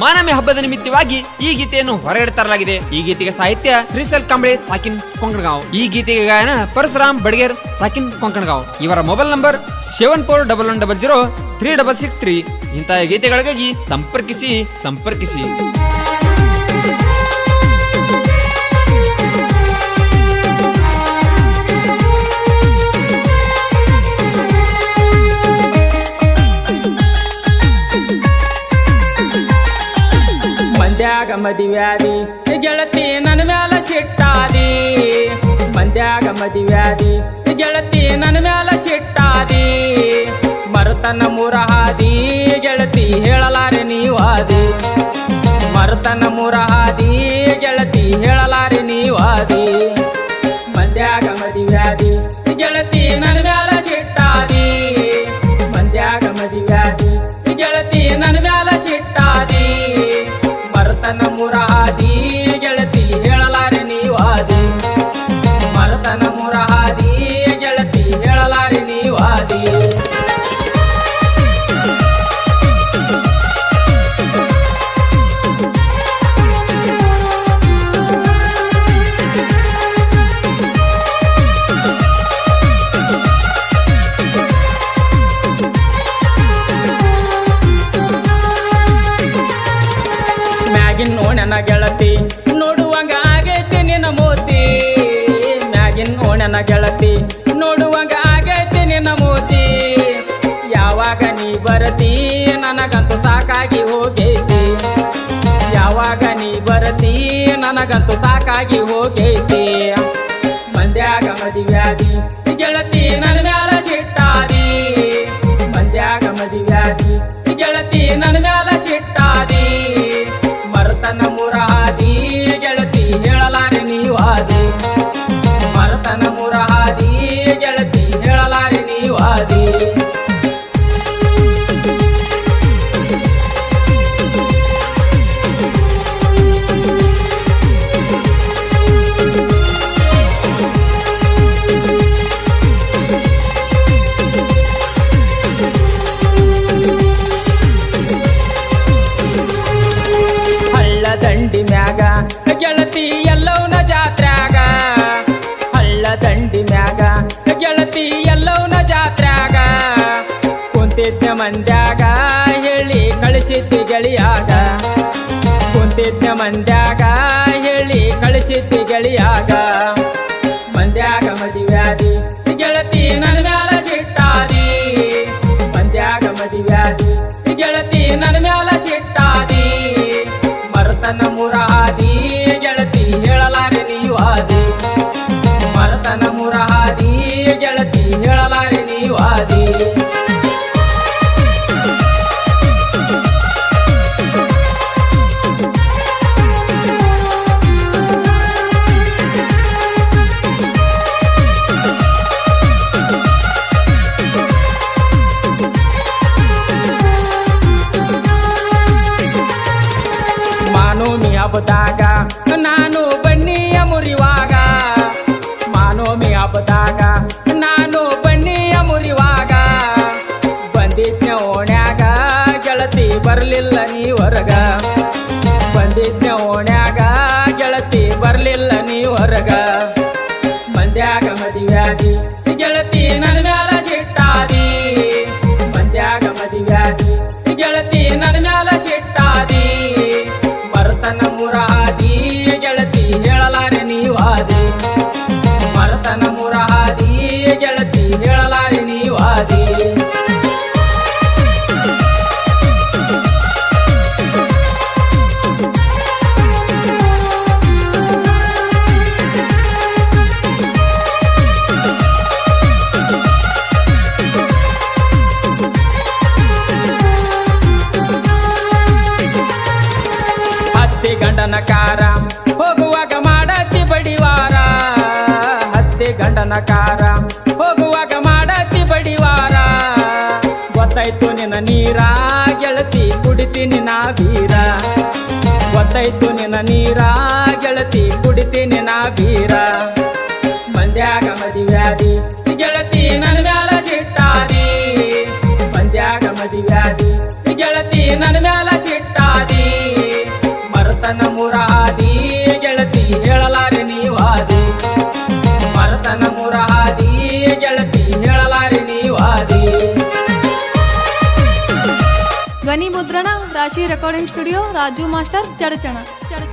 ಮಾನಮಿ ಹಬ್ಬದ ನಿಮಿತ್ತವಾಗಿ ಈ ಗೀತೆಯನ್ನು ಹೊರಗಡೆ ತರಲಾಗಿದೆ. ಈ ಗೀತೆಗೆ ಸಾಹಿತ್ಯ ಶ್ರೀಸಲ್ ಕಂಬಳೆ ಸಾಕಿನ್ ಕೊಂಕಣಗಾಂವ್. ಈ ಗೀತೆಗೆ ಗಾಯನ ಪರಶುರಾಮ್ ಬಡ್ಗೇರ್ ಸಾಕಿನ್ ಕೊಂಕಣಗಾಂವ್. ಇವರ mobile number seven four double one double zero three double six three. ಇಂತಹ ಗೀತೆಗಳಿಗಾಗಿ ಸಂಪರ್ಕಿಸಿ ಸಂಪರ್ಕಿಸಿ. ಮಂದ್ಯಾಗ ಮದಿವ್ಯಾದಿ. ಗೆಳತಿ ನನ್ನ ಮ್ಯಾಲ ಸಿಟ್ಟಾದಿ. ಮಂದ್ಯಾಗ ಮದಿವ್ಯಾದಿ. ಗೆಳತಿ ನನ್ನ ಮ್ಯಾಲ ಸಿಟ್ಟಾದಿ. ಮರುತನ ಮೂರ ಹಾದಿ ಗೆಳತಿ ಹೇಳಲಾರೆ ನೀವಾದಿ. ಮರುತನ ಮೂರ ಹಾದಿ ಗೆಳತಿ ಹೇಳಲಾರೆ ನೀವಾದಿ. ಮಂದ್ಯಾಗ ಮದಿವ್ಯಾದಿ. ಗೆಳತಿ ಮ್ಯಾಗಿನ್ ಗೆಳತಿ ನೋಡುವಂಗ ಆಗೈತಿ ನಿನ್ನ ಮೋತಿ. ಮ್ಯಾಗಿನ್ ಓಣನ ಗೆಳತಿ ನೋಡುವಂಗ ಬರತಿ ನನಗಂತೂ ಸಾಕಾಗಿ ಹೋಗೈತಿ. ಯಾವಾಗ ನೀ ಬರತಿ ನನಗಂತೂ ಸಾಕಾಗಿ ಹೋಗೈತಿ. ಮಂದ್ಯಾಗ ಮದಿವ್ಯಾದಿ ಗೆಳತಿ ದಂಡಿ ಮ್ಯಾಗ ಗೆಳತಿ ಎಲ್ಲವನ ಜಾತ್ರಾಗ ಹಳ್ಳ ದಂಡಿ ಮ್ಯಾಗ ಗೆಳತಿ ಎಲ್ಲವನ ಜಾತ್ರಾಗ ಕುಂತಿದ್ದ ಮಂದ್ಯಾಗ, ಹೇಳಿ ಕಳಿಸಿದ್ದಿ ಗೆಳಿಯಾಗ. ಕುಂತಿದ್ದ ಮಂದ್ಯಾಗ, ಹೇಳಿ ಕಳಿಸಿದ್ದಿ ಗೆಳಿಯಾಗ. ಮರತನ ಮಾನೋಮಿ ಹಬ್ಬದಾಗ ನಾನು ಬನ್ನಿಯ ಮುರಿವಾಗ. ಮಾನೋಮಿ ಹಬ್ಬದಾಗ ನಾನು ಬನ್ನಿಯ ಮುರಿವಾಗ. ಬಂದಿದ್ನ ಓಣ್ಯಾಗ, ಗೆಳತಿ ಬರಲಿಲ್ಲ ನೀ ಹೊರಗ. ಬಂದಿದ್ನ ಓಣ್ಯಾಗ, ಗೆಳತಿ ಬರಲಿಲ್ಲ ನೀ ಹೊರಗ. ಮಂದ್ಯಾಗ ಮದುವೆಯಾಗಿ ಗೆಳತಿ ನನ್ನ ಮ್ಯಾಲ ಗಂಡನ ಕಾರ ಹೋಗುವಾಗ ಮಾಡತಿ ಬಡಿವಾರ. ಹತ್ತಿ ಗಂಡನ ಕಾರ ಹೋಗುವಾಗ ಮಾಡತಿ ಬಡಿವಾರ. ಗೊತ್ತಾಯ್ತು ನಿನ್ನ ನೀರ, ಗೆಳತಿ ಕುಡಿತೀನಿ ನಾ ಬೀರ. ಗೊತ್ತಾಯ್ತು ನಿನ್ನ ನೀರ, ಗೆಳತಿ ಕುಡಿತೀನಿ ನಾ ಬೀರ. ಮಂದ್ಯಾಗ ಮದಿವ್ಯಾದಿ ಗೆಳತಿ ನನ್ನ ಮ್ಯಾಲ ಸಿಟ್ಟಾದಿ. ಮಂದ್ಯಾಗ ಮದಿವ್ಯಾದಿ ಗೆಳತಿ ನನ್ನ ಮುರಹಾದಿ ಗೆಳತಿ ಹೇಳಲಾರೆ ನೀವಾದಿ. ಮರತನ ಮುರಹಾದಿ ಗೆಳತಿ ಹೇಳಲಾರೆ ನೀವಾದಿ. ಧ್ವನಿ ಮುದ್ರಣ, Rashi recording studio Raju master Chadchan Chadchan